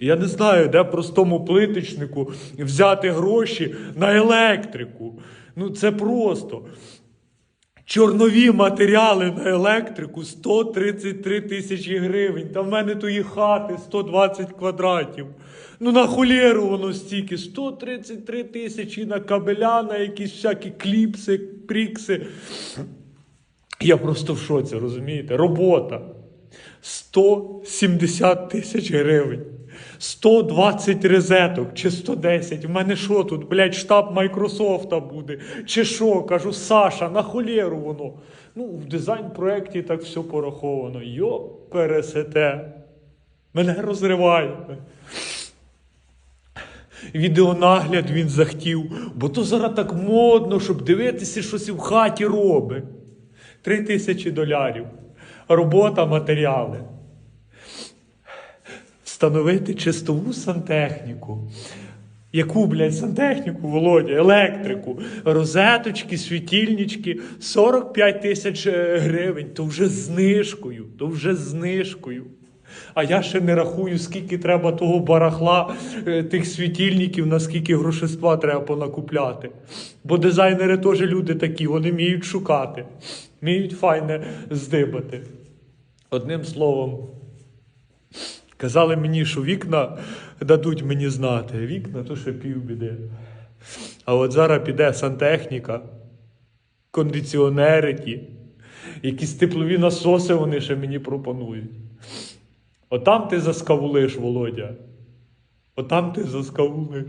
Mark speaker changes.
Speaker 1: Я не знаю, де простому плиточнику взяти гроші на електрику. Ну це просто. Чорнові матеріали на електрику 133 тисячі гривень. Та в мене тої хати 120 квадратів. Ну на холєру воно стільки. 133 тисячі на кабеля, на якісь всякі кліпси, прікси. Я просто в шоці, розумієте? Робота. 170 тисяч гривень. 120 розеток чи 110. У мене що тут, блядь, штаб Майкрософта буде? Чи що? Кажу, Саша, на холєру воно. Ну, в дизайн-проєкті так все пораховано. Йо, пересете. Мене розриває. Відеонагляд він захотів, бо то зараз так модно, щоб дивитися, щось в хаті робить. Три тисячі долярів. Робота, матеріали. Встановити чистову сантехніку. Яку, блядь, сантехніку, Володя, електрику, розеточки, світильнички, 45 тисяч е, гривень, то вже знижкою, то вже знижкою. А я ще не рахую, скільки треба того барахла, е, тих світильників, наскільки грошества треба понакупляти. Бо дизайнери теж люди такі, вони вміють шукати, вміють файне здибати. Одним словом, казали мені, що вікна дадуть мені знати. Вікна то ще півбіди. А от зараз піде сантехніка, кондиціонери якісь теплові насоси вони ще мені пропонують. Отам ти заскавулиш, Володя. Отам ти заскавулиш.